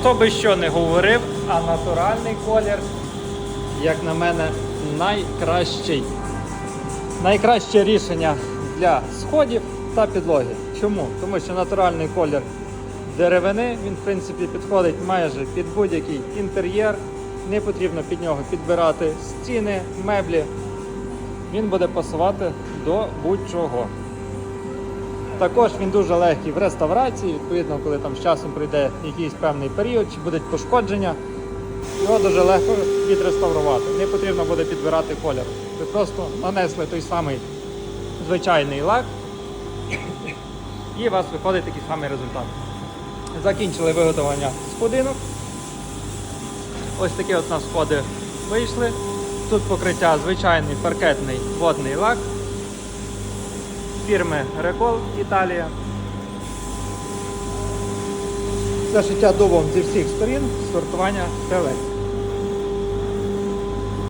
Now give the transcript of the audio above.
Хто би що не говорив, а натуральний колір, як на мене, найкращий. Найкраще рішення для сходів та підлоги. Чому? Тому що натуральний колір деревини, він в принципі підходить майже під будь-який інтер'єр. Не потрібно під нього підбирати стіни, меблі. Він буде пасувати до будь-чого. Також він дуже легкий в реставрації, відповідно, коли там з часом прийде якийсь певний період, чи будуть пошкодження, його дуже легко відреставрувати. Не потрібно буде підбирати колір. Ви просто нанесли той самий звичайний лак, і у вас виходить такий самий результат. Закінчили виготовлення сходинок. Ось такі от у нас сходи вийшли. Тут покриття звичайний паркетний водний лак фірми Рекол Італія. Це життя дубом зі всіх сторін, сортування селекції.